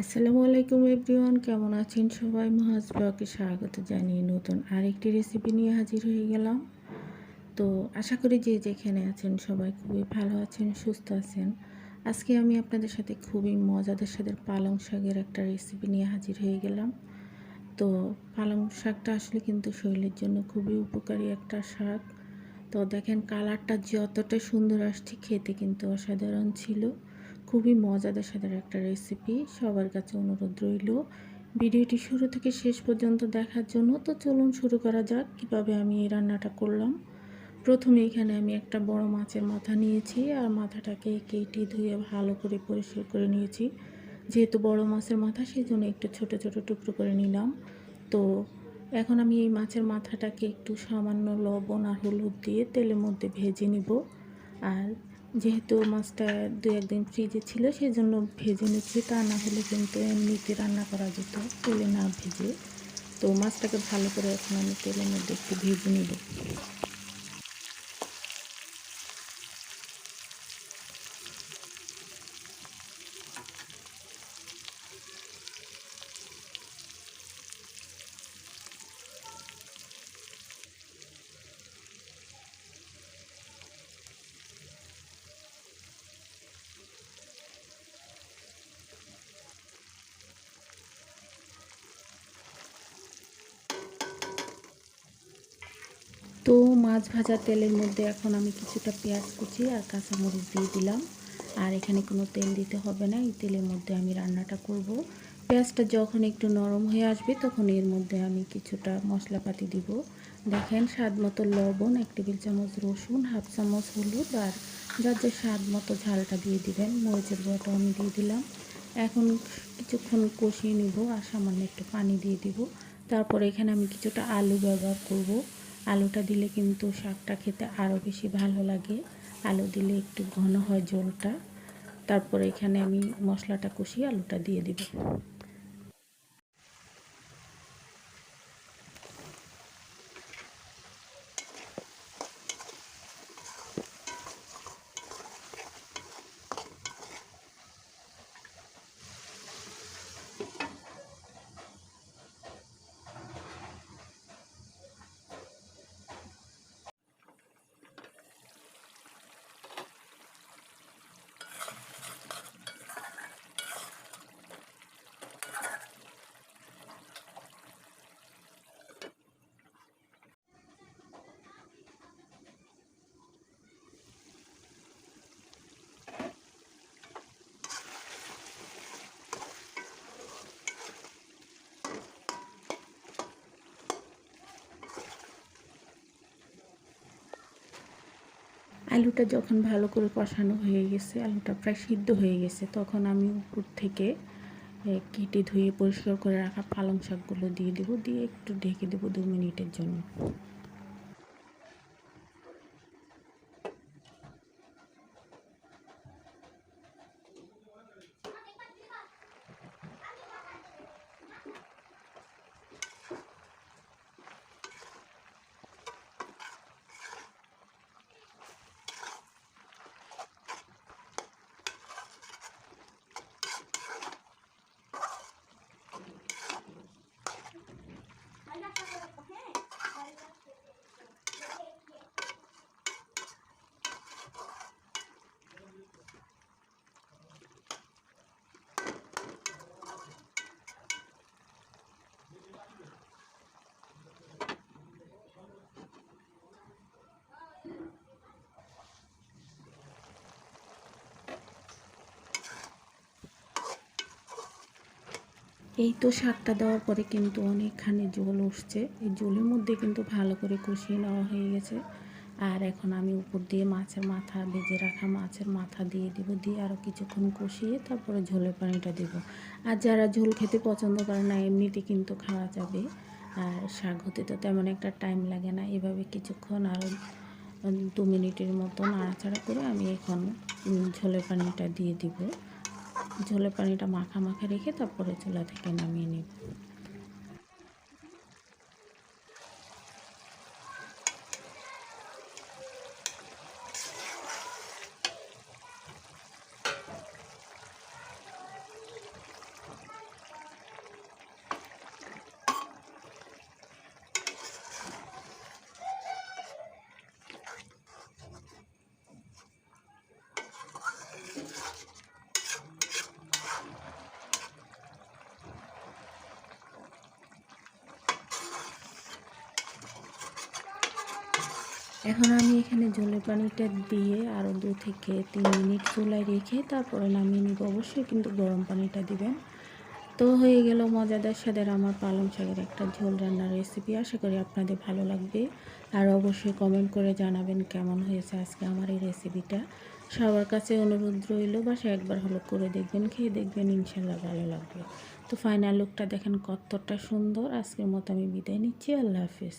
আসসালামু আলাইকুম এভরিওয়ান, কেমন আছেন সবাই? মহাজ স্বাগত জানিয়ে নতুন আরেকটি রেসিপি নিয়ে হাজির হয়ে গেলাম। তো আশা করি যে যেখানে আছেন সবাই খুবই ভালো আছেন, সুস্থ আছেন। আজকে আমি আপনাদের সাথে খুবই মজাদার সাথে পালং শাকের একটা রেসিপি নিয়ে হাজির হয়ে গেলাম। তো পালং শাকটা আসলে কিন্তু শরীরের জন্য খুবই উপকারী একটা শাক। তো দেখেন কালারটা যতটা সুন্দর আসছে, খেতে কিন্তু অসাধারণ ছিল। খুবই মজাদার সাথে একটা রেসিপি সবার কাছে অনুরোধ রইল। ভিডিওটি শুরু থেকে শেষ পর্যন্ত দেখার জন্য তো চলুন শুরু করা যাক, কীভাবে আমি এই রান্নাটা করলাম। প্রথমে এখানে আমি একটা বড় মাছের মাথা নিয়েছি আর মাথাটাকে কেটে ধুয়ে ভালো করে পরিষ্কার করে নিয়েছি। যেহেতু বড় মাছের মাথা সেই জন্য একটু ছোট ছোট টুকরো করে নিলাম। তো এখন আমি এই মাছের মাথাটাকে একটু সামান্য লবণ আর হলুদ দিয়ে তেলের মধ্যে ভেজে নিব। আর যেহেতু মাছটা দু একদিন ফ্রিজে ছিল সেই জন্য ভেজে নিচ্ছি। তা না হলে কিন্তু এমনিতে রান্না করা যেত, তেলে না ভেজে। তো মাছটাকে ভালো করে এখন আমি তেলের মধ্যে একটু ভেজে নিব তো মাছ ভাজা তেলের মধ্যে এখন আমি কিছুটা পেঁয়াজ কুচি আর কাঁচামরিচ দিয়ে দিলাম। আর এখানে কোনো তেল দিতে হবে না, এই তেলের মধ্যে আমি রান্নাটা করব। পেঁয়াজটা যখন একটু নরম হয়ে আসবে তখন এর মধ্যে আমি কিছুটা মশলাপাতি দিব। দেখেন, স্বাদ মতো লবণ, এক টেবিল চামচ রসুন, হাফ চামচ হলুদ আর যার যে স্বাদ মতো ঝালটা দিয়ে দিবেন, মরিচের গুঁড়োটাও আমি দিয়ে দিলাম। এখন কিছুক্ষণ কষিয়ে নিব আর সামান্য একটু পানি দিয়ে দিব। তারপরে এখানে আমি কিছুটা আলু ব্যবহার করব। আলুটা দিলে কিন্তু শাকটা খেতে আরও বেশি ভালো লাগে। আলু দিলে একটু ঘন হয় জলটা তারপরে এখানে আমি মশলাটা কষিয়ে আলুটা দিয়ে দিব। আলুটা যখন ভালো করে কষানো হয়ে গেছে, আলুটা প্রায় সিদ্ধ হয়ে গেছে, তখন আমি উপর থেকে কেটে ধুয়ে পরিষ্কার করে রাখা পালং শাকগুলো দিয়ে দেবো, দিয়ে একটু ঢেকে দেবো দু মিনিটের জন্য। এই তো শাকটা দেওয়ার পরে কিন্তু অনেকখানি জল উঠছে। এই জলের মধ্যে কিন্তু ভালো করে কষিয়ে নেওয়া হয়ে গেছে। আর এখন আমি উপর দিয়ে মাছের মাথা, ভেজে রাখা মাছের মাথা দিয়ে দিব। দিয়ে আরও কিছুক্ষণ কষিয়ে তারপরে ঝোলের পানিটা দেব। আর যারা ঝোল খেতে পছন্দ করে না, এমনিতে কিন্তু খাওয়া যাবে। আর শাক হতে তো তেমন একটা টাইম লাগে না। এভাবে কিছুক্ষণ আরও দু মিনিটের মতো নাড়াচাড়া করে আমি এখন ঝোলের পানিটা দিয়ে দিব। ঝোলের পানিটা মাখা মাখা রেখে তারপরে চুলা থেকে নামিয়ে নিব। এখন আমি এখানে জলের পানিটা দিয়ে আরও দু থেকে তিন মিনিট চুলায় রেখে তারপরে নামিয়ে নিব অবশ্যই, কিন্তু গরম পানিটা দিবেন। তো হয়ে গেল মজাদার স্বাদের আমার পালং শাকের একটা ঝোল রান্নার রেসিপি আশা করি আপনাদের ভালো লাগবে। আর অবশ্যই কমেন্ট করে জানাবেন কেমন হয়েছে আজকে আমার এই রেসিপিটা সবার কাছে অনুরোধ রইল, বাসায় একবার হলো করে দেখবেন, খেয়ে দেখবেন, ইনশাল্লাহ ভালো লাগবে। তো ফাইনাল লুকটা দেখেন কতটা সুন্দর। আজকের মতো আমি বিদায় নিচ্ছি। আল্লাহ হাফিজ।